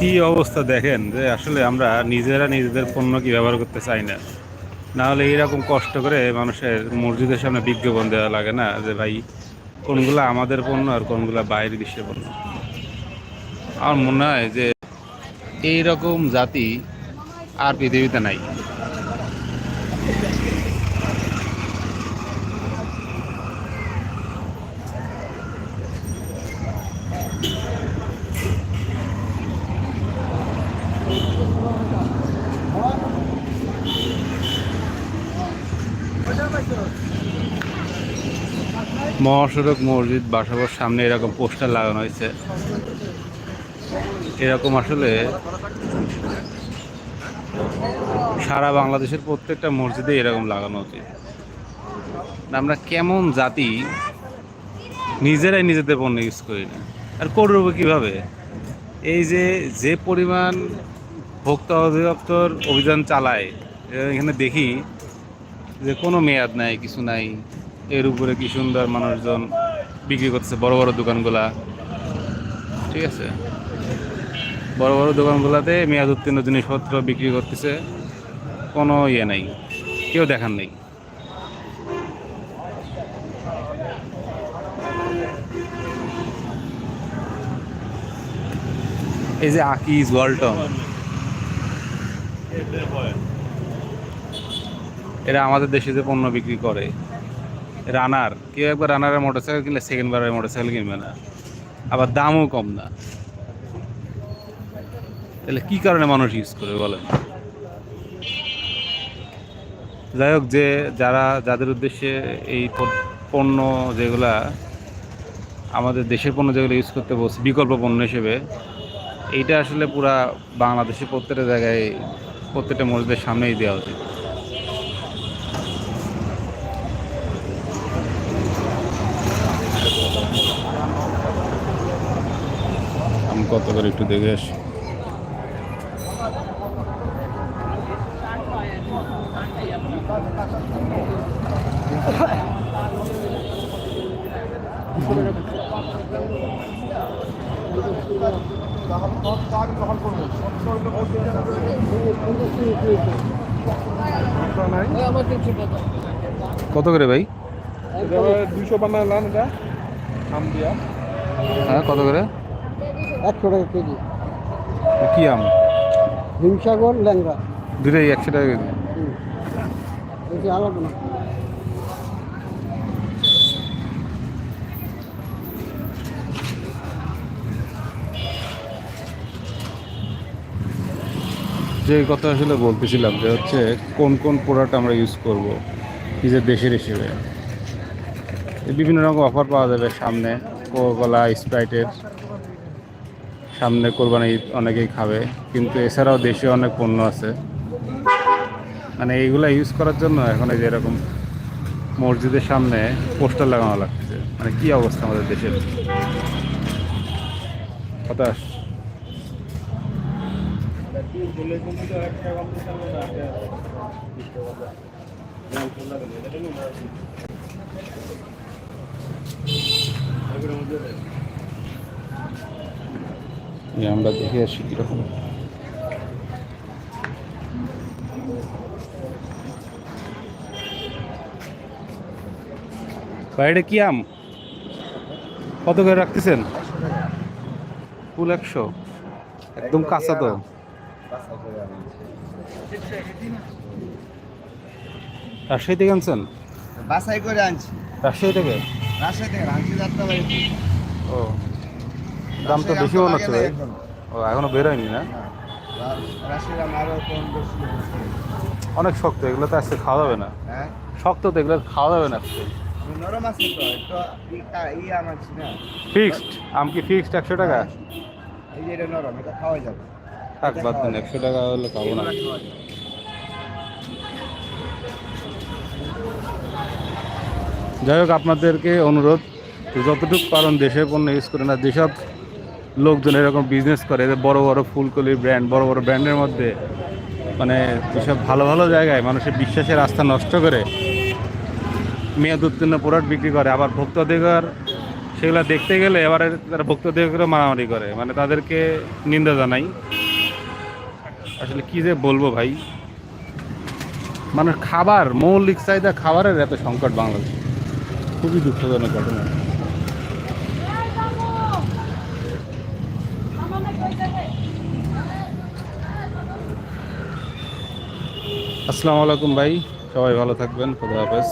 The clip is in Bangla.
কি অবস্থা দেখেন যে আসলে আমরা নিজেরা নিজেদের পণ্য কি ব্যবহার করতে চাই না? না হলে এরকম কষ্ট করে মানুষের মসজিদের সামনে বিজ্ঞাপন দেওয়া লাগে না যে ভাই, কোনগুলো আমাদের পণ্য আর কোনগুলো বাইরের দেশের পণ্য? আমার মনে হয় যে এই রকম জাতি আর পৃথিবীতে নাই। মহাসড়ক মসজিদ বাসাবার সামনে এরকম পোস্টার লাগানো হয়েছে। এরকম আসলে সারা বাংলাদেশের প্রত্যেকটা মসজিদে এরকম লাগানো উচিত। আমরা কেমন জাতি, নিজেরাই নিজেদের পণ্য ইউজ করি না। আর করব কীভাবে? এই যে যে পরিমাণ ভোক্তা অধিদপ্তর অভিযান চালায় এখানে দেখি যে কোনো মেয়াদ নাই, কিছু নাই। এর উপরে কি সুন্দর মানুষজন বিক্রি করতেছে, বড় বড় দোকানগুলা। ঠিক আছে? বড় বড় দোকানগুলোতে মেয়াদ উত্তীর্ণ জিনিসপত্র বিক্রি করতেছে, কোনো ইয়ে নাই, কেউ দেখার নেই। এই যে আকিজ ওয়ালটন, এরা আমাদের দেশে যে পণ্য বিক্রি করে রানার, কেউ একবার রানারের মোটরসাইকেল কিনলে সেকেন্ড বারের মোটরসাইকেল কিনবে না। আবার দামও কম না। তাহলে কি কারণে মানুষ ইউজ করে বলেন? যাই হোক, যে যারা, যাদের উদ্দেশ্যে এই পণ্য যেগুলা আমাদের দেশের পণ্য যেগুলো ইউজ করতে বলছে, বিকল্প পণ্য হিসেবে, এইটা আসলে পুরা বাংলাদেশে প্রত্যেকটা জায়গায় প্রত্যেকটা মসজিদের সামনেই দেওয়া উচিত। কত করে একটু দেখে আসি। কত করে ভাই? দুশো বানালাম এটা আম দিয়া। হ্যাঁ কত করে? একশো টাকা কেজি। কি আম? হিমসাগর ল্যাংড়া। দুটাই একশো টাকা কেজি। বেশি আলাদা না। যে কথা আসলে বলতেছিলাম যে হচ্ছে কোন কোন প্রোডাক্ট আমরা ইউজ করব নিজের দেশের হিসেবে। এই বিভিন্ন রকম অফার পাওয়া যাবে সামনে কোকোলা স্প্রাইটের সামনে কোরবানি ঈদ অনেকেই খাবে, কিন্তু এছাড়াও দেশে অনেক পণ্য আছে। মানে এইগুলো ইউজ করার জন্য এখন এই যে এরকম মসজিদের সামনে পোস্টার লাগানো লাগছে মানে কি অবস্থা আমাদের দেশের? হতাশ। এই আমরা দেখে আসি কীরকম। বাইরে কি আম? কত করে রাখতেছেন? ফুল একশো। একদম কাঁচা তো। রাজশাহী থেকে আনছেন? বাসাই করে আনছি। রাজশাহী থেকে? রাজশাহী থেকে আনছি যাত্রা ও। দাম তো বেশি মনে হচ্ছে ভাই। ও এখনও বেরোয়নি না? অনেক শক্ত এগুলো তো আজকে খাওয়া যাবে না। হ্যাঁ? শক্ত তো এগুলো খাওয়া যাবে না ফিক্সড আম কি ফিক্সড একশো টাকা? এই যে এটা নরম এটা খাওয়া যাবে। থাক বাদ দিন একশো টাকা হলে খাব না। যাই হোক আপনাদেরকে অনুরোধ যতটুকু পারেন দেশের পণ্য ইউজ করে না যেসব লোকজন এরকম বিজনেস করে, যে বড় বড় ফুলকলির ব্র্যান্ড বড় বড় ব্র্যান্ডের মধ্যে মানে যেসব ভালো ভালো জায়গায় মানুষের বিশ্বাসের রাস্তা নষ্ট করে মেয়াদ উত্তীর্ণ প্রোডাক্ট বিক্রি করে, আবার ভোক্তাধিকার সেগুলো দেখতে গেলে এবারে তারা ভক্তদের করে মারামারি করে। মানে তাদেরকে নিন্দা জানাই। আসলে কি যে বলব ভাই? মানে খাবার, মৌলিক চাহিদা খাবারের এত সংকট বাংলাদেশ। খুবই দুঃখজনক ঘটনা। আসসালামু আলাইকুম ভাই সবাই ভালো থাকবেন খুদা হাফেজ।